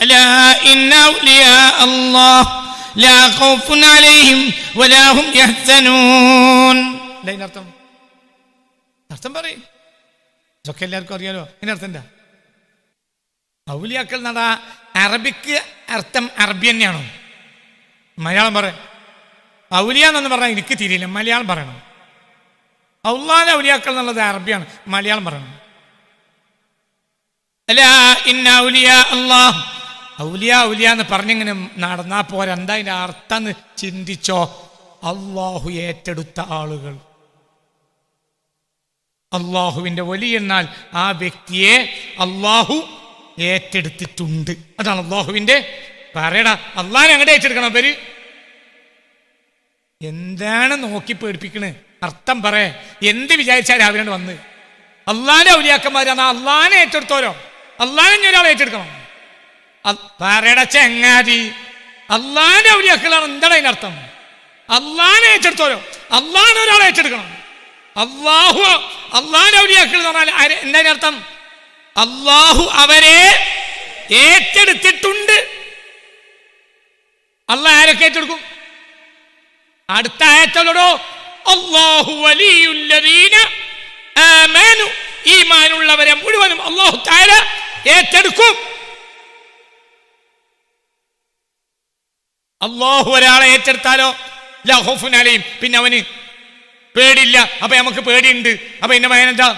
ألا إن أولياء الله لا خوف عليهم ولا هم يحزنون എന്താ ഇതിന്റെ അർത്ഥം അർത്ഥം പറയും ഇതൊക്കെ എല്ലാവർക്കും അറിയാലോ ഇതിന്റെ അർത്ഥം എന്താ ഔലിയാക്കൾ നട അറബിക്ക് അർത്ഥം അറബി തന്നെയാണോ മലയാളം പറ ഔലിയ എന്നൊന്ന് പറഞ്ഞാൽ എനിക്ക് തിരിയില്ല മലയാളം പറയണം ഔലാന ഔലിയാക്കൾ എന്നുള്ളത് അറബിയാണ് മലയാളം പറയണം അല്ല ഇന്ന ഔലിയ അള്ളാഹ് ഔലിയ ഔലിയ എന്ന് പറഞ്ഞിങ്ങനെ നടന്നാ പോരാ. എന്താ അതിന്റെ അർത്ഥം ചിന്തിച്ചോ? അള്ളാഹു ഏറ്റെടുത്ത ആളുകൾ. അള്ളാഹുവിന്റെ ഒലി എന്നാൽ ആ വ്യക്തിയെ അള്ളാഹു ഏറ്റെടുത്തിട്ടുണ്ട്. അതാണ് അള്ളാഹുവിന്റെ പറയടാ അള്ളാഹിനെ അങ്ങോട്ട് ഏറ്റെടുക്കണം പേര് എന്താണ് നോക്കി പേടിപ്പിക്കണേ? അർത്ഥം പറയേ എന്ത് വിചാരിച്ചാൽ രാവിലെ വന്ന്? അള്ളാന്റെ ഔലിയാക്കന്മാരാണ്. അള്ളാഹിനെ ഏറ്റെടുത്തോരോ? അള്ളാഹിനെ ഒരാൾ ഏറ്റെടുക്കണം? പറയട ചെങ്ങാതി. അള്ളാന്റെ ഔലിയാക്കളാണ്. എന്താണ് അതിനർത്ഥം അള്ളാനെ ഏറ്റെടുത്തോരോ അള്ളാനെ ഒരാളെ ഏറ്റെടുക്കണം. അള്ളാഹു അള്ളാന്റെ ഔലിയാക്കൾ എന്ന് പറഞ്ഞാൽ ആര്- എന്താ അതിന്റെ അർത്ഥം? അള്ളാഹു അവരെ ഏറ്റെടുത്തിട്ടുണ്ട്. അള്ളാഹ് ആരൊക്കെ ഏറ്റെടുക്കും? അടുത്ത ആയത്തോടോ അള്ളാഹു വലിയുല്ലദീന ഈ ഈമാനുള്ളവരെ മുഴുവനും അള്ളാഹു താര ഏറ്റെടുക്കും. അള്ളാഹു ഒരാളെ ഏറ്റെടുത്താലോ? ലഹോഫുൻ പിന്നെ അവന് പേടിയില്ല. അപ്പൊ നമുക്ക് പേടിയുണ്ട്. അപ്പൊ എന്റെ മകൻ എന്താ?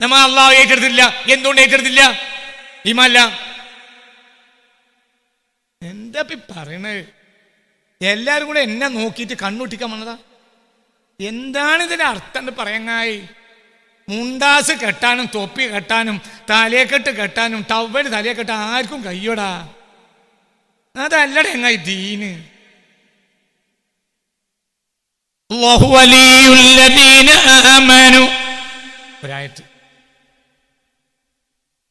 നമ്മ അള്ളാഹു ഏറ്റെടുത്തില്ല എന്തുകൊണ്ട് ഏറ്റെടുത്തില്ല ഇമല്ല എന്താ പി പറയണത് എല്ലാരും കൂടെ എന്നെ നോക്കിയിട്ട് കണ്ണുട്ടിക്കാൻ വന്നതാ. എന്താണ് ഇതിന്റെ അർത്ഥം പറയങ്ങായി പറയാങ്ങായി മുണ്ടാസ് കെട്ടാനും തൊപ്പി കെട്ടാനും തലയെക്കെട്ട് കെട്ടാനും ടവ്വൽ തലയെ കെട്ടാൻ ആർക്കും കയ്യോടാ. എങ്ങായി ദീന്. ഒരായത്ത്.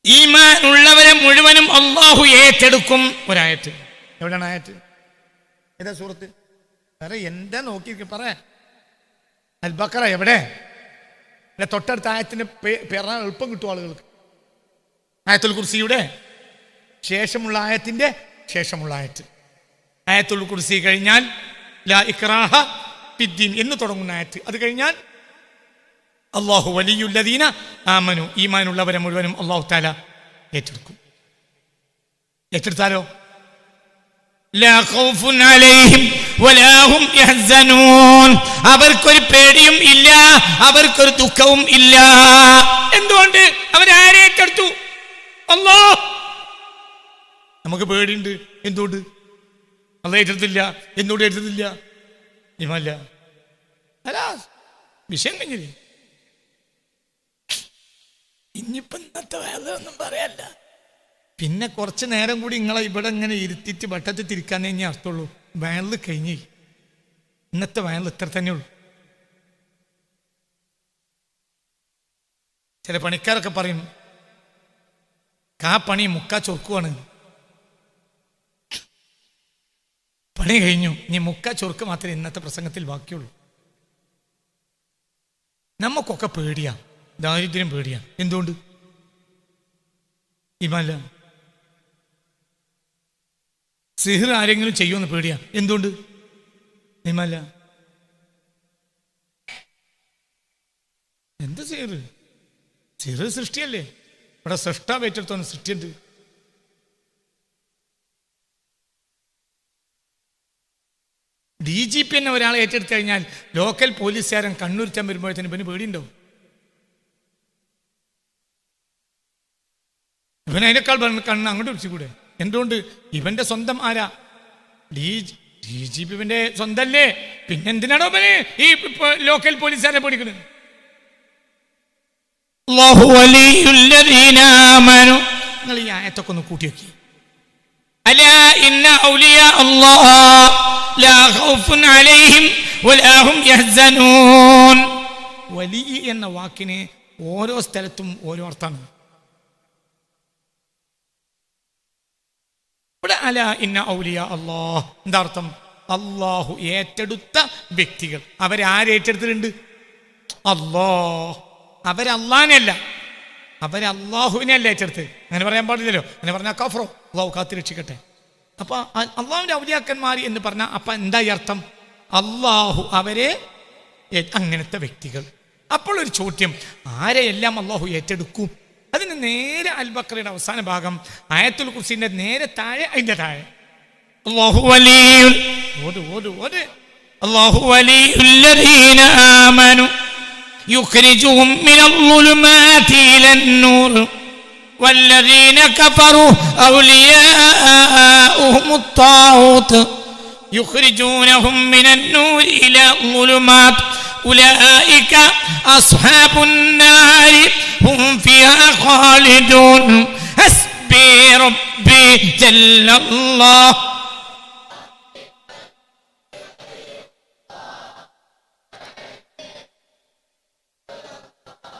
ഈമാൻ ഉള്ളവരെ മുഴുവനും അള്ളാഹു ഏറ്റെടുക്കും. ഒരായത്ത്. എവിടെയാണ് ആയത്ത്? ഏതാ സുഹൃത്ത് പറ എന്താ നോക്കി പറ. അൽബക്കറ എവിടെ? എന്റെ തൊട്ടടുത്ത ആയത്തിന്റെ പേറാൻ എളുപ്പം കിട്ടും ആളുകൾക്ക്. ആയത്തുൽ കുർസിയുടെ ശേഷമുള്ള ആയത്തിന്റെ ശേഷമുള്ള ആയത്ത് ആയത്തുൽ കുർസി കഴിഞ്ഞാൽ ലാ ഇക്രാഹ ഫിദ്ദീൻ എന്ന് തുടങ്ങുന്ന ആയത്ത്. അത് കഴിഞ്ഞാൽ അള്ളാഹു വലിയുല്ലദീന ആമനു. ഈമാനുള്ളവരെ മുഴുവനും അള്ളാഹു താല ഏറ്റെടുക്കും. ഏറ്റെടുത്താലോ? അവർക്കൊരു പേടിയും ഇല്ല അവർക്കൊരു ദുഃഖവും ഇല്ല. എന്തുകൊണ്ട്? അവരാരെ ഏറ്റെടുത്തു. അല്ലോ നമുക്ക് പേടിയുണ്ട്. എന്തുകൊണ്ട്? അത് ഏറ്റെടുത്തില്ല. എന്തുകൊണ്ട് ഏറ്റെടുത്തില്ല. ഇമല്ല അല്ല വിഷയം കഴിഞ്ഞില്ലേ ഇനിയിപ്പം ഇന്നത്തെ വേദനൊന്നും പറയല്ല. പിന്നെ കുറച്ച് നേരം കൂടി നിങ്ങളെ ഇവിടെ ഇങ്ങനെ ഇരുത്തിയിട്ട് വട്ടത്തിൽ തിരിക്കാനേ ഇനി അർത്ഥമുള്ളൂ. വയലിൽ കഴിഞ്ഞ്. ഇന്നത്തെ വയലിൽ ഇത്ര തന്നെ ഉള്ളൂ. ചില പണിക്കാരൊക്കെ പറയും കാ പണി മുക്കാ ചൊറുക്കുവാണ്. പണി കഴിഞ്ഞു. ഇനി മുക്ക ചൊറുക്ക് മാത്രമേ ഇന്നത്തെ പ്രസംഗത്തിൽ ബാക്കിയുള്ളൂ. നമുക്കൊക്കെ പേടിയാ. ദാരിദ്ര്യം പേടിയാ. എന്തുകൊണ്ട്? ഇമല്ല സിഹിർ ആരെങ്കിലും ചെയ്യുമെന്ന് പേടിയാ. എന്തുകൊണ്ട്? ഇമല്ല എന്ത് സിഹിർ? സിഹിർ സൃഷ്ടിയല്ലേ? ഇവിടെ സൃഷ്ടാവേറ്റെടുത്തോന്ന് സൃഷ്ടിയുണ്ട്. ഡി ജി പി തന്നെ ഒരാളെ ഏറ്റെടുത്തു കഴിഞ്ഞാൽ ലോക്കൽ പോലീസുകാരൻ കണ്ണൂർ കണ്ണൂരിച്ചാൻ വരുമ്പോഴത്തേന് ഇവന് പേടിയുണ്ടാവും. ഇവൻ അതിനേക്കാൾ കണ്ണ് അങ്ങോട്ട് വിളിച്ചുകൂടെ എന്തുകൊണ്ട്? ഇവന്റെ സ്വന്തം ആരാ? ഡി ഡി ജി പി ഇവന്റെ സ്വന്തല്ലേ? പിന്നെന്തിനാണോ ഇവന് ഈ ലോക്കൽ പോലീസുകാരെ പേടിക്കുന്നത്. നിങ്ങൾ ഈ ആയത്തൊക്കെ ഒന്ന് കൂട്ടി വെക്കി അല്ലാ ഇന്ന ഔലിയ അലൈഹിം വലാ എന്ന വാക്കിന് ഓരോ സ്ഥലത്തും ഓരോ അർത്ഥമാണ്. ഇവിടെ അല ഇന്ന ഔലിയ അള്ളാഹ് എന്താ അർത്ഥം? അള്ളാഹു ഏറ്റെടുത്ത വ്യക്തികൾ. അവരാരേറ്റെടുത്തിട്ടുണ്ട് അള്ളാഹ് അവരല്ലാനല്ല അവരല്ലാഹുവിനെ അല്ല. ഏറ്റെടുത്ത് അങ്ങനെ പറയാൻ പാടില്ലല്ലോ. അങ്ങനെ പറഞ്ഞാൽ കഫറോ. അള്ളാഹു കാത്തി അപ്പോൾ അള്ളാഹുവിന്റെ ഔലിയാക്കന്മാർ എന്ന് പറഞ്ഞാൽ അപ്പൊ എന്താ ഈ അർത്ഥം? അള്ളാഹു അവരെ അങ്ങനത്തെ വ്യക്തികൾ. അപ്പോൾ ഒരു ചോദ്യം ആരെയെല്ലാം അള്ളാഹു ഏറ്റെടുക്കും? അതിന് നേരെ അൽബക്കറയുടെ അവസാന ഭാഗം ആയത്തുൽ കുർസിന്റെ നേരെ താഴെ അതിന്റെ താഴെ. അള്ളാഹു ഓട് ഓട് ഓട്. അള്ളാഹു والذين كفروا أولياؤهم الطاغوت يخرجونهم من النور إلى الظلمات أولئك أصحاب النار هم فيها خالدون. حسبي ربي جل الله.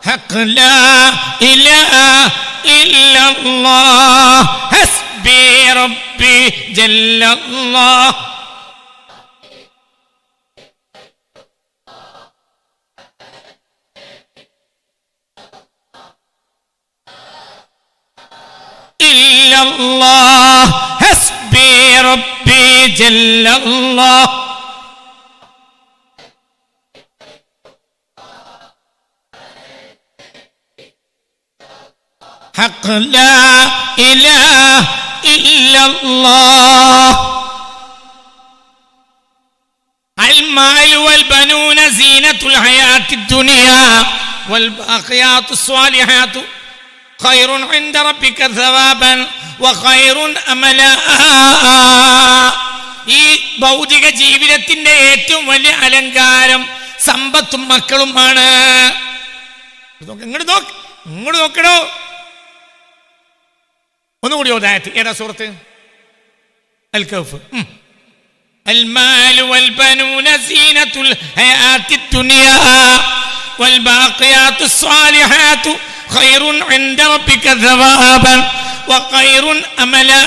حق لا إله إلا الله. حسبي ربي جل الله. إلا الله. حسبي ربي جل الله. لا إله إلا الله المال والبنون زينة الحياة الدنيا والباقيات الصالحات خير عند ربك ثوابا وخير أملا ഈ ഭൗതിക ജീവിതത്തിന്റെ ഏറ്റവും വലിയ അലങ്കാരം സമ്പത്തും മക്കളുമാണ് ഇങ്ങോട്ട് നോക്ക് ഇങ്ങോട്ട് നോക്കണോ ഒന്നുകൂടി ഓതായത്ത് ഏതാ സുഹൃത്ത് അൽ കൗഫ് ഉം. المال والبنون زينة الحياة الدنيا والباقيات الصالحات خير عند ربك ثوابا وخير أملا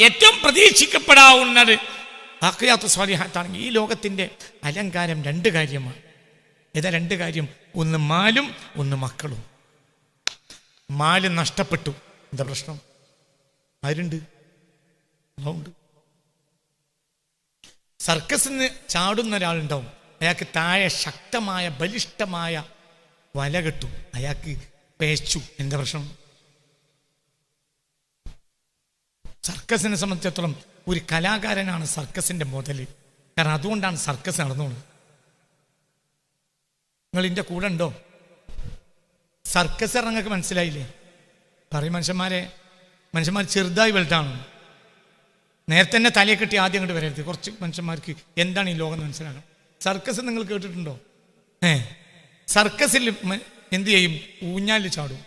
ഏറ്റവും പ്രതീക്ഷിക്കപ്പെടാവുന്നത് ബാക്കിയാത്ത സ്വാലിഹാത്താണെങ്കിൽ ഈ ലോകത്തിന്റെ അലങ്കാരം രണ്ട് കാര്യമാണ് ഏതാ രണ്ട് കാര്യം ഒന്ന് മാലും ഒന്ന് മക്കളും മാൽ നഷ്ടപ്പെട്ടു. എന്താ പ്രശ്നം? ആരുണ്ട്? ഉണ്ട് സർക്കസിന് ചാടുന്ന ഒരാളുണ്ടാവും. അയാൾക്ക് താഴെ ശക്തമായ ബലിഷ്ടമായ വല കെട്ടു. അയാൾക്ക് പേച്ചു. എന്താ പ്രശ്നം? സർക്കസിനെ സംബന്ധിച്ചിടത്തോളം ഒരു കലാകാരനാണ് സർക്കസിന്റെ മുതൽ. കാരണം അതുകൊണ്ടാണ് സർക്കസ് നടന്നോളൂ നിങ്ങൾ ഇതിന്റെ കൂടെ ഉണ്ടോ? സർക്കസ് ഇറങ്ങൊക്കെ മനസ്സിലായില്ലേ? പറയും മനുഷ്യന്മാരെ മനുഷ്യന്മാർ ചെറുതായി വലുതാണ്. നേരത്തെ തന്നെ തലയെ കെട്ടി ആദ്യം അങ്ങോട്ട് വരരുത്. കുറച്ച് മനുഷ്യന്മാർക്ക് എന്താണ് ഈ ലോകം എന്ന് മനസ്സിലാക്കണം. സർക്കസ് നിങ്ങൾ കേട്ടിട്ടുണ്ടോ? ഏ. സർക്കസിൽ എന്തു ചെയ്യും? ഊഞ്ഞാലിൽ ചാടും.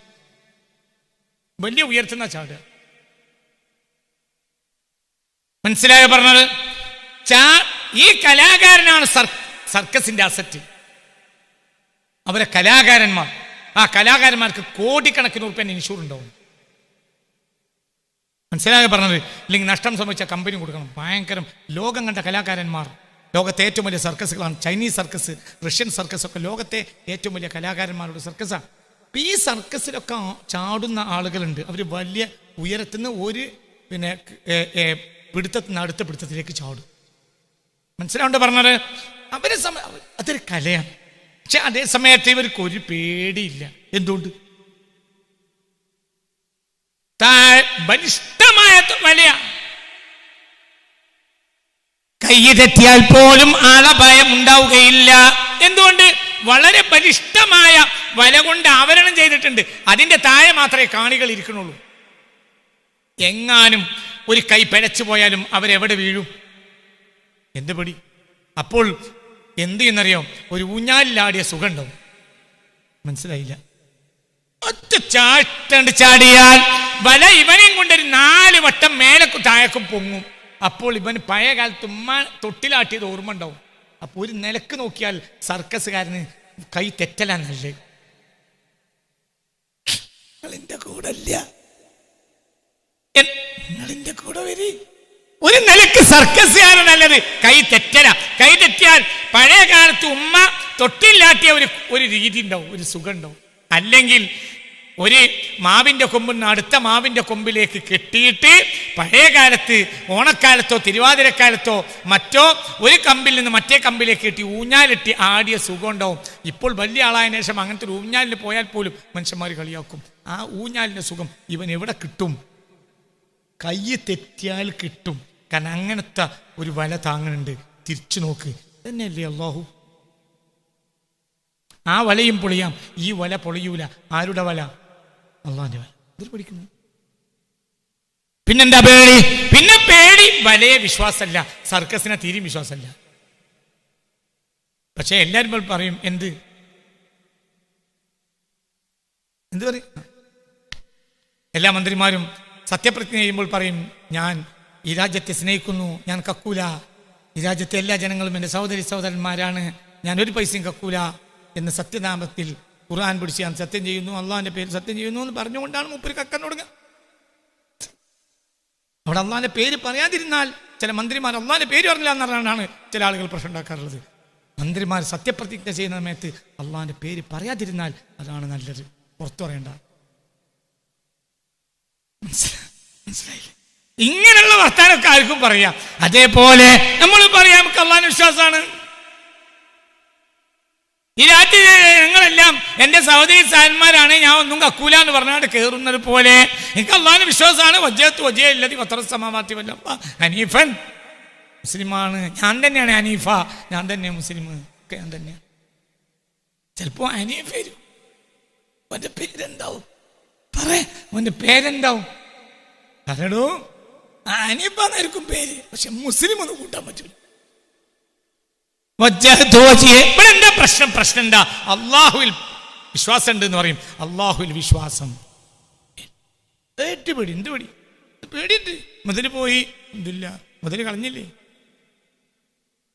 വലിയ ഉയർത്തുന്ന ചാടുക. മനസ്സിലായോ പറഞ്ഞത്? ചാ ഈ കലാകാരനാണ് സർ സർക്കസിന്റെ അസറ്റ്. അവരെ കലാകാരന്മാർ. ആ കലാകാരന്മാർക്ക് കോടിക്കണക്കിന് ഉറുപ്പ്യ ഇൻഷൂർ ഉണ്ടാവും മനസ്സിലാകെ പറഞ്ഞത്? ഇല്ലെങ്കിൽ നഷ്ടം സംഭവിച്ച കമ്പനി കൊടുക്കണം. ഭയങ്കരം ലോകം കണ്ട കലാകാരന്മാർ. ലോകത്തെ ഏറ്റവും വലിയ സർക്കസുകളാണ്. ചൈനീസ് സർക്കസ് റഷ്യൻ സർക്കസ് ഒക്കെ ലോകത്തെ ഏറ്റവും വലിയ കലാകാരന്മാരുടെ സർക്കസാണ് അപ്പൊ ഈ സർക്കസിലൊക്കെ ചാടുന്ന ആളുകളുണ്ട്. അവർ വലിയ ഉയരത്തിൽ നിന്ന് ഒരു പിന്നെ പിടുത്തത്തിൽ നിന്ന് അടുത്ത പിടുത്തത്തിലേക്ക് ചാടും. മനസ്സിലാവുണ്ട് പറഞ്ഞത്? അവരെ അതൊരു കലയാണ്. പക്ഷെ അതേ സമയത്ത് ഇവർക്ക് ഒരു പേടിയില്ല. എന്തുകൊണ്ട്? ത- വലയ. തെറ്റിയാൽ പോലും ആളെ ഭയം ഉണ്ടാവുകയില്ല. എന്തുകൊണ്ട്? വളരെ ബലിഷ്ടമായ വല കൊണ്ട് ആവരണം ചെയ്തിട്ടുണ്ട്. അതിന്റെ താഴെ മാത്രമേ കാണികൾ ഇരിക്കണുള്ളൂ എങ്ങാനും ഒരു കൈ പിഴച്ചു പോയാലും അവരെവിടെ വീഴും? എന്ത് പടി അപ്പോൾ എന്ത് ചെയ്യുന്നറിയോ? ഒരു ഊഞ്ഞാലിലാടിയ സുഖം ഉണ്ടാവും മനസ്സിലായില്ല. ഒറ്റ ചാട്ടണ്ട് ചാടിയാൽ വല ഇവനെയും കൊണ്ടൊരു നാല് വട്ടം മേലക്കും താഴേക്കും പൊങ്ങും. അപ്പോൾ ഇവൻ പഴയ കാലത്ത് ഉമ്മ തൊട്ടിലാട്ടിയത് ഓർമ്മ ഉണ്ടാവും. അപ്പോൾ ഒരു നിലയ്ക്ക് നോക്കിയാൽ സർക്കസുകാരന് കൈ തെറ്റലാ നല്ലേ നിങ്ങളെന്റെ കൂടെ ഇല്ല. നിങ്ങളെന്റെ കൂടെ വരി. ഒരു നിലയ്ക്ക് സർക്കസുകാരൻ നല്ലത് കൈ തെറ്റല. കൈ തെറ്റിയാൽ പഴയ കാലത്ത് ഉമ്മ തൊട്ടില്ലാട്ടിയ ഒരു ഒരു രീതി ഉണ്ടാവും ഒരു സുഖം ഉണ്ടാവും. അല്ലെങ്കിൽ ഒരു മാവിന്റെ കൊമ്പിൽ നിന്ന് അടുത്ത മാവിന്റെ കൊമ്പിലേക്ക് കെട്ടിയിട്ട് പഴയ കാലത്ത് ഓണക്കാലത്തോ തിരുവാതിരക്കാലത്തോ മറ്റോ ഒരു കമ്പിൽ നിന്ന് മറ്റേ കമ്പിലേക്ക് കെട്ടി ഊഞ്ഞാലിട്ടി ആടിയ സുഖം ഉണ്ടാവും. ഇപ്പോൾ വലിയ ആളായ ശേഷം അങ്ങനത്തെ ഒരു ഊഞ്ഞാലിന് പോയാൽ പോലും മനുഷ്യന്മാർ കളിയാക്കും. ആ ഊഞ്ഞാലിന്റെ സുഖം ഇവൻ എവിടെ കിട്ടും? കൈ തെറ്റിയാൽ കിട്ടും. കാരണം അങ്ങനത്തെ ഒരു വല താങ്ങുന്നുണ്ട്. തിരിച്ചു നോക്ക്. തന്നെയല്ലേ അള്ളാഹു? ആ വലയും പൊളിയാം. ഈ വല പൊളിയൂല. ആരുടെ വല? അള്ളാന്റെ വല. ഇതിൽ പഠിക്കുന്നു പിന്നെന്താ പേടി? പിന്നെ പേടി. വലയെ വിശ്വാസമല്ല. സർക്കസിനെ തീരും വിശ്വാസമല്ല. പക്ഷെ എല്ലാരും പറയും എന്ത്? എന്ത് പറയും? എല്ലാ മന്ത്രിമാരും സത്യപ്രതിജ്ഞ ചെയ്യുമ്പോൾ പറയും ഞാൻ ഈ രാജ്യത്തെ സ്നേഹിക്കുന്നു ഞാൻ കക്കൂല. ഈ രാജ്യത്തെ എല്ലാ ജനങ്ങളും എന്റെ സഹോദരി സഹോദരന്മാരാണ് ഞാൻ ഒരു പൈസയും കക്കൂല. എന്ന് സത്യനാമത്തിൽ ഖുർആൻ പിടിച്ച് ഞാൻ സത്യം ചെയ്യുന്നു അള്ളാഹിന്റെ പേര് സത്യം ചെയ്യുന്നു എന്ന് പറഞ്ഞുകൊണ്ടാണ് മുപ്പര് കക്കാൻ തുടങ്ങുക അവിടെ അള്ളാഹിന്റെ പേര് പറയാതിരുന്നാൽ ചില മന്ത്രിമാർ അള്ളാഹിന്റെ പേര് പറഞ്ഞില്ല എന്നറിയാനാണ് ചില ആളുകൾ പ്രശ്നം ഉണ്ടാക്കാറുള്ളത്. മന്ത്രിമാർ സത്യപ്രതിജ്ഞ ചെയ്യുന്ന സമയത്ത് അള്ളാഹിന്റെ പേര് പറയാതിരുന്നാൽ അതാണ് നല്ലത്. പുറത്തു പറയണ്ട. മനസ്സിലാ- മനസ്സിലായില്ലേ ഇങ്ങനെയുള്ള വർത്താനൊക്കെ ആർക്കും പറയാം. അതേപോലെ നമ്മൾ പറയാം നമുക്ക് അള്ളാൻ വിശ്വാസമാണ് ഈ രാത്രി ഞങ്ങളെല്ലാം എന്റെ സഹോദരി സാരന്മാരാണ് ഞാൻ ഒന്നും കക്കൂല എന്ന് പറഞ്ഞാണ്ട് കയറുന്നത് പോലെ എനിക്ക് അള്ളാഹിന് വിശ്വാസമാണ് വജ്ജത്ത് വജ്ജയ ഇല്ലതി പത്രസമാവാത്തി വല്ല ഹനീഫൻ മുസ്ലിമാണ്. ഞാൻ തന്നെയാണ് ഹനീഫ. ഞാൻ തന്നെ മുസ്ലിം. ഒക്കെ ഞാൻ തന്നെയാണ്. ചിലപ്പോ ഹനീഫ് വരും. അവന്റെ പേരെന്താവും? പറ അവന്റെ പേരെന്താവും? പറയണോ അനിയപ്പായിരിക്കും പേര്. പക്ഷെ മുസ്ലിം ഒന്നും കൂട്ടാൻ പറ്റൂല. ഇവിടെ എന്താ പ്രശ്നം? പ്രശ്നം എന്താ? അള്ളാഹുവിൽ വിശ്വാസം ഉണ്ട് എന്ന് പറയും. അള്ളാഹുവിൽ വിശ്വാസം. ഏറ്റു പേടി എന്ത് പേടി? പേടിയുണ്ട്. മുതൽ പോയി. എന്തില്ല മുതൽ കളഞ്ഞില്ലേ?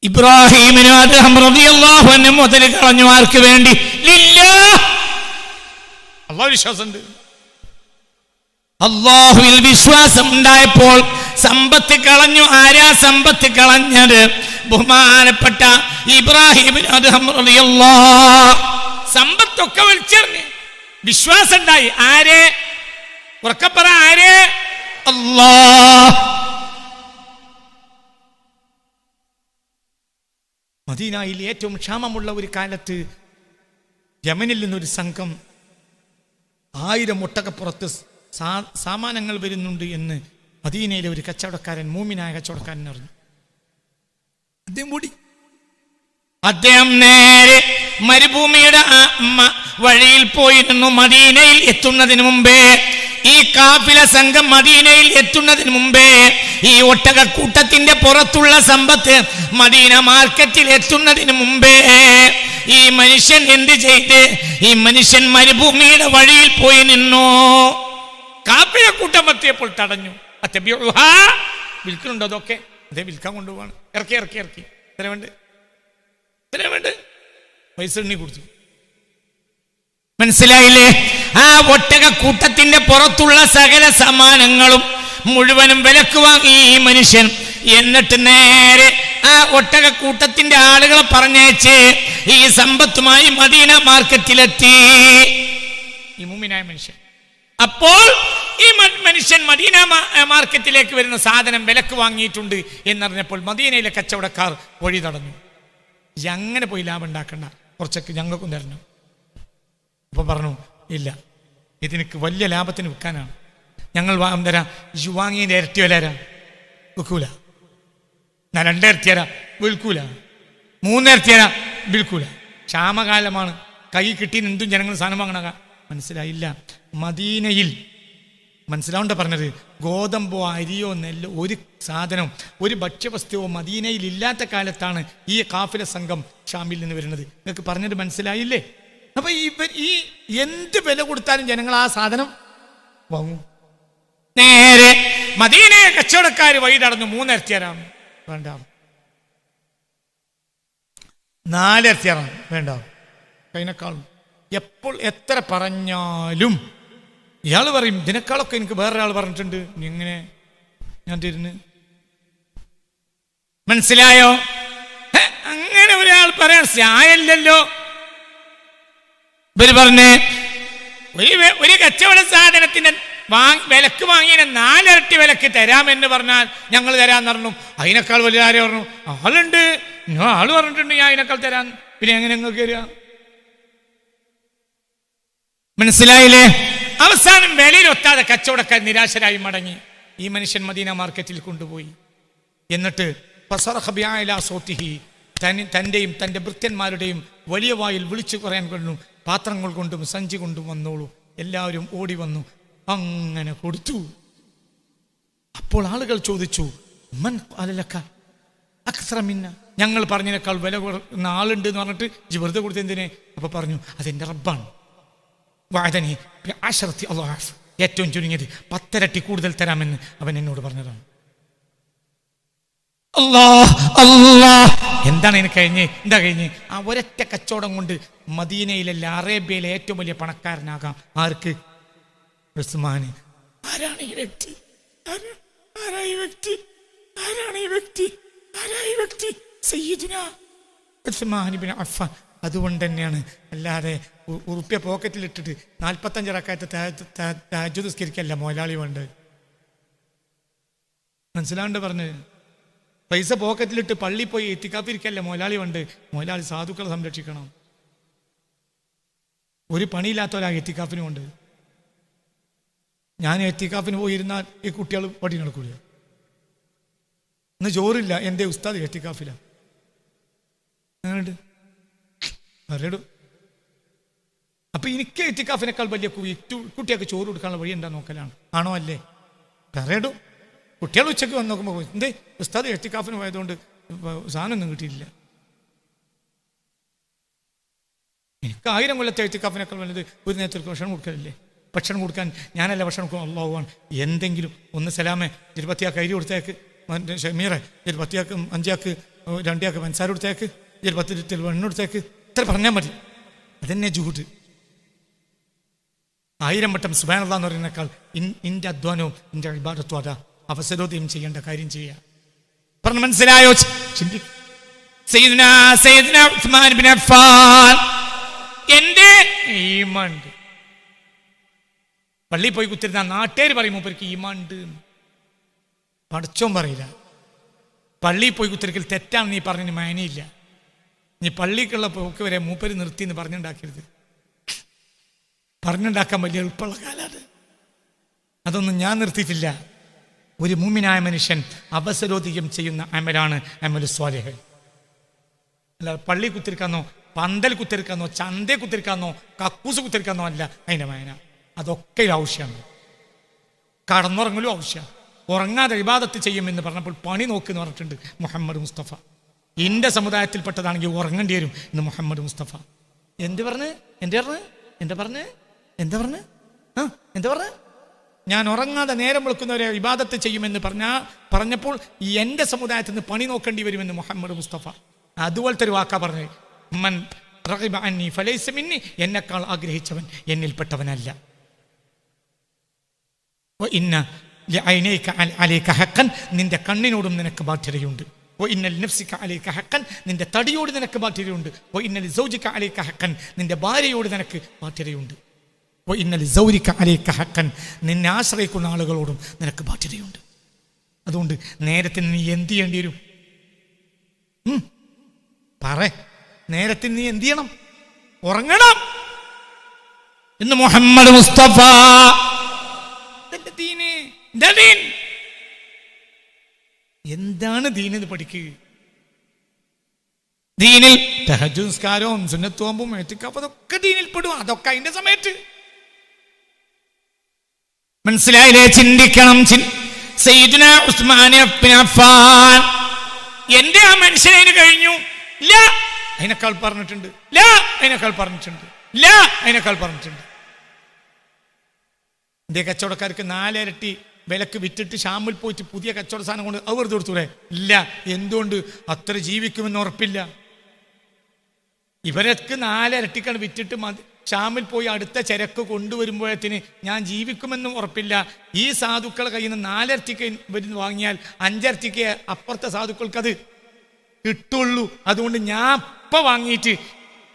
ഇബ്രാഹിമിന് അദ്ദേഹം മുതൽ കളഞ്ഞു. ആർക്ക് വേണ്ടി? അള്ളാഹു വിശ്വാസം വിശ്വാസമുണ്ട്. അള്ളാഹുവിൽ വിശ്വാസം ഉണ്ടായപ്പോൾ സമ്പത്ത് കളഞ്ഞു. ആരാ സമ്പത്ത് കളഞ്ഞത്? ബഹുമാനപ്പെട്ട ഇബ്രാഹിം. സമ്പത്തൊക്കെ വിളിച്ചറിഞ്ഞ് വിശ്വാസം ഉണ്ടായി. ആരെ? ഉറക്കപ്പറ ആരെ? അല്ലാ മദീനയിൽ ഏറ്റവും ക്ഷാമമുള്ള ഒരു കാലത്ത് യമനിൽ നിന്നൊരു സംഘം ആയിരം ഒട്ടകപ്പുറത്ത് സാ- സാമാനങ്ങൾ വരുന്നുണ്ട് എന്ന് മദീനയിലെ ഒരു കച്ചവടക്കാരൻ മൂമിനായ കച്ചവടക്കാരൻ അറിഞ്ഞു. അദ്ദേഹം കൂടി അദ്ദേഹം നേരെ മരുഭൂമിയുടെ വഴിയിൽ പോയിരുന്നു മദീനയിൽ എത്തുന്നതിന് മുമ്പേ ഈ കാഫില സംഘം മദീനയിൽ എത്തുന്നതിന് മുമ്പേ ഈ ഒട്ടകക്കൂട്ടത്തിന്റെ പുറത്തുള്ള സമ്പത്ത് മദീന മാർക്കറ്റിൽ എത്തുന്നതിന് മുമ്പേ ഈ മനുഷ്യൻ എന്ത് ചെയ്ത്? ഈ മനുഷ്യൻ മരുഭൂമിയുടെ വഴിയിൽ പോയി നിന്നു. കാപ്പിയ കൂട്ടം എത്തിയപ്പോൾ തടഞ്ഞു. വിൽക്കുന്നുണ്ടോ അതൊക്കെ? അതേ വിൽക്കാൻ കൊണ്ടുപോവാണ്. ഇറക്കി ഇറക്കി ഇറക്കി. ഇത്ര വേണ്ട? ഇത്ര വേണ്ട? പൈസ എണ്ണി കൊടുത്തു. മനസ്സിലായില്ലേ? ആ ഒട്ടക കൂട്ടത്തിന്റെ പുറത്തുള്ള സകല സമാനങ്ങളും മുഴുവനും വിലക്ക് വാങ്ങി ഈ മനുഷ്യൻ. എന്നിട്ട് നേരെ ആ ഒട്ടക കൂട്ടത്തിന്റെ ആളുകളെ പറഞ്ഞേച്ച് ഈ സമ്പത്തുമായി മദീന മാർക്കറ്റിലെത്തി. ഈ മുമ്മിനായ മനുഷ്യൻ. അപ്പോൾ ഈ മനുഷ്യൻ മദീന മാർക്കറ്റിലേക്ക് വരുന്ന സാധനം വിലക്ക് വാങ്ങിയിട്ടുണ്ട് എന്നറിഞ്ഞപ്പോൾ മദീനയിലെ കച്ചവടക്കാർ വഴി തടഞ്ഞു അങ്ങനെ പോയി ലാഭം ഉണ്ടാക്കണ്ട. കുറച്ചൊക്കെ ഞങ്ങൾക്കും തരണം. അപ്പൊ പറഞ്ഞു ഇല്ല ഇതിനക്ക് വലിയ ലാഭത്തിന് വിൽക്കാനാണ്. ഞങ്ങൾ തരാം. ഇയ്യ് വാങ്ങിയതിന്റെ ഇരട്ടി വില തരാം. വിൽക്കൂല. ഞാൻ രണ്ടിരട്ടി തരാം. വിൽക്കൂല. മൂന്നിരട്ടി തരാം. വിൽക്കൂല. ക്ഷാമകാലമാണ്. കൈ കിട്ടിയ എന്തും ജനങ്ങൾ സാധനം വാങ്ങണ മനസ്സിലായില്ല. മദീനയിൽ മനസ്സിലാവണ്ട പറഞ്ഞത് ഗോതമ്പോ അരിയോ നെല്ലോ ഒരു സാധനവും ഒരു ഭക്ഷ്യവസ്തുവോ മദീനയിൽ ഇല്ലാത്ത കാലത്താണ് ഈ കാഫില സംഘം ഷാമിൽ നിന്ന് വരുന്നത്. നിങ്ങൾക്ക് പറഞ്ഞത് മനസ്സിലായില്ലേ? അപ്പൊ ഇവർ ഈ എന്ത് വില കൊടുത്താലും ജനങ്ങൾ ആ സാധനം വാങ്ങും. നേരെ മദീനയെ കച്ചവടക്കാർ വഴി നടന്നു മൂന്നിരട്ടി വേണ്ട. നാലരത്തിയാറാം. വേണ്ട. അതിനേക്കാളും എപ്പോൾ എത്ര പറഞ്ഞാലും ഇയാൾ പറയും ഇതിനേക്കാളൊക്കെ എനിക്ക് വേറൊരാൾ പറഞ്ഞിട്ടുണ്ട്. നീ എങ്ങനെ? ഞാൻ തിരുന്ന്. മനസ്സിലായോ? അങ്ങനെ ഒരാൾ പറയാൻ സായല്ലോ ഇവർ പറഞ്ഞേ ഒരു ഒരു കച്ചവട സാധനത്തിന് വാങ്ങി വിലക്ക് വാങ്ങിയതിന് നാലിരട്ടി വിലക്ക് തരാമെന്ന് പറഞ്ഞാൽ ഞങ്ങൾ തരാന്ന് പറഞ്ഞു. അതിനേക്കാൾ വലിയ ആരെ പറഞ്ഞു? ആളുണ്ട്. ആൾ പറഞ്ഞിട്ടുണ്ട് ഞാൻ അതിനേക്കാൾ തരാൻ പിന്നെ എങ്ങനെ നിങ്ങൾക്ക് തരിക മനസ്സിലായില്ലേ? അവസാനം വിലയിലൊത്താതെ കച്ചവടക്കാർ നിരാശരായി മടങ്ങി. ഈ മനുഷ്യൻ മദീന മാർക്കറ്റിൽ കൊണ്ടുപോയി. എന്നിട്ട് സോത്തിഹി തന്റെയും തന്റെ ഭൃത്യന്മാരുടെയും വലിയ വായിൽ വിളിച്ചു പറയാൻ കൊണ്ടു പാത്രങ്ങൾ കൊണ്ടും സഞ്ചി കൊണ്ടും വന്നോളൂ. എല്ലാവരും ഓടി വന്നു. അങ്ങനെ കൊടുത്തു. അപ്പോൾ ആളുകൾ ചോദിച്ചു മൻ അലലക്ക അക്സറമിന്ന ഞങ്ങൾ പറഞ്ഞതിനേക്കാൾ വില കുറഞ്ഞ ആളുണ്ട് എന്ന് പറഞ്ഞിട്ട് വെറുതെ കൊടുത്ത എന്തിനെ? അപ്പൊ പറഞ്ഞു അതെന്റെ റബ്ബാണ്. വാദനി. ആശ്രത്തി അള്ളാഹ് ഏറ്റവും ചുരുങ്ങിയത് പത്തരട്ടി കൂടുതൽ തരാമെന്ന് അവൻ എന്നോട് പറഞ്ഞതാണ്. അല്ലാ അല്ലാ എന്താണ് എനിക്ക് കഴിഞ്ഞ്? എന്താ കഴിഞ്ഞ്? ആ ഒരൊറ്റ കച്ചവടം കൊണ്ട് മദീനയിലല്ല അറേബ്യയിലെ ഏറ്റവും വലിയ പണക്കാരനാകാം ആർക്ക്? ഉസ്മാന്. ആരാണ് ഈ വ്യക്തി? ആരാ- ഈ വ്യക്തി? ആരാണ് ഈ വ്യക്തി? ആരാ ഈ വ്യക്തി? സയ്യിദിന ഉസ്മാൻ അഫ്ഫാൻ. അതുകൊണ്ട് തന്നെയാണ് അല്ലാതെ ഉറുപ്പ്യ പോക്കറ്റിലിട്ടിട്ട് നാൽപ്പത്തഞ്ച് റക്കായത്തെ താജു നിസ്കരിക്കല്ല മുതലാളി വേണ്ടത്. മനസ്സിലാണ്ട് പറഞ്ഞ്? പൈസ പോക്കറ്റിലിട്ട് പള്ളി പോയി എത്തിക്കാത്തിരിക്കല്ല മുതലാളി വേണ്ട് മുതലാളി സാധുക്കളെ സംരക്ഷിക്കണം. ഒരു പണിയില്ലാത്തവരാ എത്തിക്കാപ്പിനും ഉണ്ട് ഞാൻ എത്തിക്കാപ്പിന് പോയിരുന്നാൽ ഈ കുട്ടികൾ പടി നടക്കൂല. ഇന്ന് ചോറില്ല എന്റെ ഉസ്താദ് എത്തിക്കാഫില്ല അറിയടും അപ്പൊ എനിക്ക് എത്തിക്കാഫിനേക്കാൾ വലിയ കുട്ടിയൊക്കെ ചോറ് കൊടുക്കാനുള്ള വഴി എന്താ നോക്കലാണ്? ആണോ അല്ലേ? പറയടു. കുട്ടികൾ ഉച്ചയ്ക്ക് വന്ന് നോക്കുമ്പോൾ എന്തേ? ഉസ്താദ് എത്തിക്കാഫിന് പോയതുകൊണ്ട് സാധനമൊന്നും കിട്ടിയില്ല എനിക്ക് ആയിരം കൊല്ലത്തെ എത്തിക്കാഫിനേക്കാൾ വലുത് ഒരു നേരത്തിൽ ഭക്ഷണം കൊടുക്കലില്ലേ? ഭക്ഷണം കൊടുക്കാൻ ഞാനല്ല ഭക്ഷണം കൊടുക്കും അള്ളാഹുവാണ് എന്തെങ്കിലും ഒന്ന് സലാമേ ഇരുപത്തിയാക്ക് അരി കൊടുത്തേക്ക് ഷമീറെ ഇരുപത്തിയാക്ക് അഞ്ചാക്ക് രണ്ടിയാക്ക് പഞ്ചസാര കൊടുത്തേക്ക് ഇരുപത്തി ലിറ്റർ വെണ്ണ കൊടുത്തേക്ക് ഇത്ര പറഞ്ഞാൽ മതി. അതന്നെ ജൂഡ് ആയിരം വട്ടം സുബാനല്ല എന്ന് പറയുന്നേക്കാൾ ഇൻ- ഇന്റെ അധ്വാനവും ഇന്റെ അഭിഭാഗത്വം അതാ. അവസരോദയം ചെയ്യേണ്ട കാര്യം ചെയ്യുക പറഞ്ഞു മനസ്സിലായോ? എന്റെ ഈമണ്ട് പള്ളി പോയി കുത്തിരുന്ന നാട്ടുകാർ പറയും മൂപ്പർക്ക് ഈമാണ്ട് പഠിച്ചോൻ പറയില്ല. പള്ളി പോയി കുത്തിരിക്കൽ തെറ്റാണെന്ന് നീ പറഞ്ഞതിന് മാനിയില്ല. നീ പള്ളിക്കുള്ള പോക്ക് വരെ മൂപ്പര് നിർത്തി എന്ന് പറഞ്ഞുണ്ടാക്കരുത്. പറഞ്ഞുണ്ടാക്കാൻ വലിയ എളുപ്പമുള്ള കാലത് അതൊന്നും ഞാൻ നിർത്തിയിട്ടില്ല. ഒരു മൂമിനായ മനുഷ്യൻ അവസരോധികം ചെയ്യുന്ന അമലാണ് അമൽ സ്വാലിഹ്. അല്ല പള്ളി കുത്തിരിക്കാന്നോ പന്തൽ കുത്തിരിക്കാന്നോ ചന്ത കുത്തിരിക്കാന്നോ കക്കൂസ് കുത്തിരിക്കാന്നോ അല്ല അതിന്റെ വായന അതൊക്കെ ആവശ്യമാണ്. കടന്നുറങ്ങലും ആവശ്യമാണ്. ഉറങ്ങാതെ വിവാദത്ത് ചെയ്യുമെന്ന് പറഞ്ഞപ്പോൾ പണി നോക്ക് എന്ന് പറഞ്ഞിട്ടുണ്ട് മുഹമ്മദ് മുസ്തഫ. എന്റെ സമുദായത്തിൽപ്പെട്ടതാണെങ്കിൽ ഉറങ്ങേണ്ടി വരും ഇന്ന് മുഹമ്മദ് മുസ്തഫ. എന്ത് പറഞ്ഞ്? എന്റെ പറഞ്ഞ്? എന്താ പറഞ്ഞ്? എന്താ പറഞ്ഞ്? ആ എന്താ പറഞ്ഞ്? ഞാൻ ഉറങ്ങാതെ നേരം വിളിക്കുന്നവരെ വിവാദത്തെ ചെയ്യുമെന്ന് പറഞ്ഞ പറഞ്ഞപ്പോൾ ഈ എന്റെ സമുദായത്തിൽ നിന്ന് പണി നോക്കേണ്ടി വരുമെന്ന് മുഹമ്മദ് മുസ്തഫ. അതുപോലത്തെ ഒരു വാക്കാ പറഞ്ഞു മൻ അന്നി ഫലൈസ മിന്നി എന്നെക്കാൾ ആഗ്രഹിച്ചവൻ എന്നിൽപ്പെട്ടവനല്ല. ഇന്ന അലേക്ക ഹക്കൻ നിന്റെ കണ്ണിനോടും നിനക്ക് ബാധ്യതയുണ്ട്. ഇന്നൽ നഫ്സിക അലൈക ഹഖൻ നിന്റെ തടിയോട് നിനക്ക് ബാധ്യതയുണ്ട് വ ഇന്നൽ സൗജിക അലൈക ഹഖൻ നിന്റെ ഭാര്യയോട് നിനക്ക് ബാധ്യതയുണ്ട് വ ഇന്നൽ സൗരിക അലൈക ഹഖൻ നിന്നെ ആശ്രയിക്കുന്ന ആളുകളോടും നിനക്ക് ബാധ്യതയുണ്ട് അതുകൊണ്ട് നേരത്തിന് നീ എന്ത് ചെയ്യേണ്ടി വരും? പറ. നേരത്തിന് നീ എന്ത് ചെയ്യണം? ഉറങ്ങണം. എന്ന് മുഹമ്മദ് മുസ്തഫ. ദീൻ? എന്താണ് ദീനെന്ന് പഠിക്കുക ദീനിൽ തഹജ്ജുദ് നിസ്കാരവും സുന്നത്തോമ്പും എത്തിക്കാപ്പ് അതൊക്കെ ദീനിൽ പെടും. അതൊക്കെ അതിന്റെ സമയത്ത്. മനസ്സിലായില്ലേ? ചിന്തിക്കണം. സയ്യിദുന ഉസ്മാൻ അഫ്ഫാൻ. എന്റെ ആ മനുഷ്യനെ കഴിഞ്ഞു. ഇല്ല അതിനേക്കാൾ പറഞ്ഞിട്ടുണ്ട്. ഇല്ല അതിനേക്കാൾ പറഞ്ഞിട്ടുണ്ട്. ഇല്ല അതിനേക്കാൾ പറഞ്ഞിട്ടുണ്ട്. എന്റെ കച്ചവടക്കാർക്ക് നാലിരട്ടി വിലക്ക് വിറ്റിട്ട് ഷാമിൽ പോയിട്ട് പുതിയ കച്ചവട സാധനം കൊണ്ട് അത് വെറുതെ കൊടുത്തൂടെ? ഇല്ല. എന്തുകൊണ്ട്? അത്ര ജീവിക്കുമെന്ന് ഉറപ്പില്ല. ഇവരൊക്കെ നാലരട്ടിക്കാണ് വിറ്റിട്ട് മതി. ഷാമിൽ പോയി അടുത്ത ചരക്ക് കൊണ്ടുവരുമ്പോഴത്തിന് ഞാൻ ജീവിക്കുമെന്നും ഉറപ്പില്ല. ഈ സാധുക്കളെ കയ്യിൽ നിന്ന് നാലരട്ടിക്ക് വരുന്ന വാങ്ങിയാൽ അഞ്ചരട്ടിക്ക് അപ്പുറത്തെ സാധുക്കൾക്ക് അത് കിട്ടുള്ളൂ. അതുകൊണ്ട് ഞാൻ ഇപ്പൊ വാങ്ങിയിട്ട്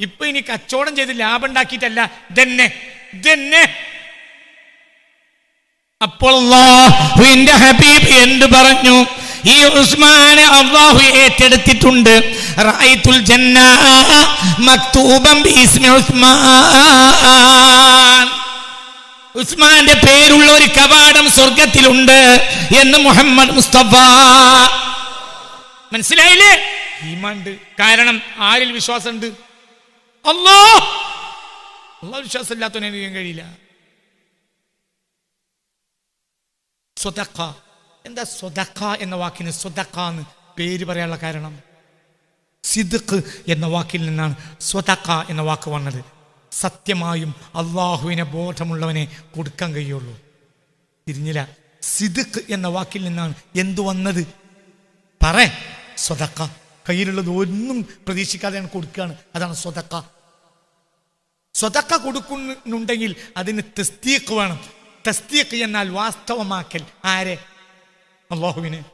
ഇപ്പൊ ഇനി കച്ചവടം ചെയ്ത് ലാഭം ഉണ്ടാക്കിയിട്ടല്ല. ഇതന്നെ. ഇതന്നെ. അപ്പോൾ അള്ളാഹുവിന്റെ ഹബീബ് എന്ത് പറഞ്ഞു? ഈ ഉസ്മാനെ അള്ളാഹു ഏറ്റെടുത്തിട്ടുണ്ട്. റായിത്തുൽ ജന്ന മക്തൂബൻ ബിസ്മി ഉസ്മാൻ. ഉസ്മാന്റെ പേരുള്ള ഒരു കവാടം സ്വർഗത്തിലുണ്ട് എന്ന് മുഹമ്മദ് മുസ്തഫ. മനസ്സിലായില്ലേ? ഈമാണ്ട് കാരണം ആരിൽ വിശ്വാസമുണ്ട്? അള്ളാഹ്. അള്ളാഹ് വിശ്വാസം ഇല്ലാത്തവനെ ചെയ്യാൻ കഴിയില്ല? സ്വതക്ക എന്താ സ്വതക്ക എന്ന വാക്കിന് സ്വതക്ക എന്ന് പേര് പറയാനുള്ള കാരണം? സിദ്ഖ് എന്ന വാക്കിൽ നിന്നാണ് സ്വതക്ക എന്ന വാക്ക് വന്നത്. സത്യമായും അള്ളാഹുവിനെ ബോധമുള്ളവനെ കൊടുക്കാൻ കഴിയുള്ളൂ. തിരിഞ്ഞില്ല. സിദ്ഖ് എന്ന വാക്കിൽ നിന്നാണ് എന്തു വന്നത്? പറ. സ്വതക്ക കയ്യിലുള്ളത് ഒന്നും പ്രതീക്ഷിക്കാതെയാണ് കൊടുക്കുകയാണ്. അതാണ് സ്വതക്ക സ്വതക്ക കൊടുക്കുന്നുണ്ടെങ്കിൽ അതിന് തസ്തീക്ക് വേണം. തസ്തീക്ക് എന്നാൽ വാസ്തവമാക്കൽ. ആരെ? അള്ളാഹുവിനെ.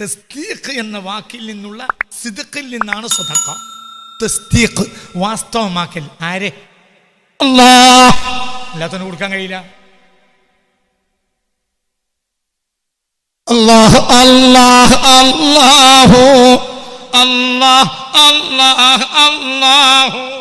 തസ്തീഖ് എന്ന വാക്കിൽ നിന്നുള്ള സിദക്കിൽ നിന്നാണ് സ്വതക്ക തസ്തീഖ് വാസ്തവമാക്കൽ. ആരെ? അല്ലാ അല്ലാത്തവന് കൊടുക്കാൻ കഴിയില്ല. അല്ലാഹ് അല്ലാഹ് അല്ലാഹു. അല്ലാഹ് അല്ലാഹ് അല്ലാഹു.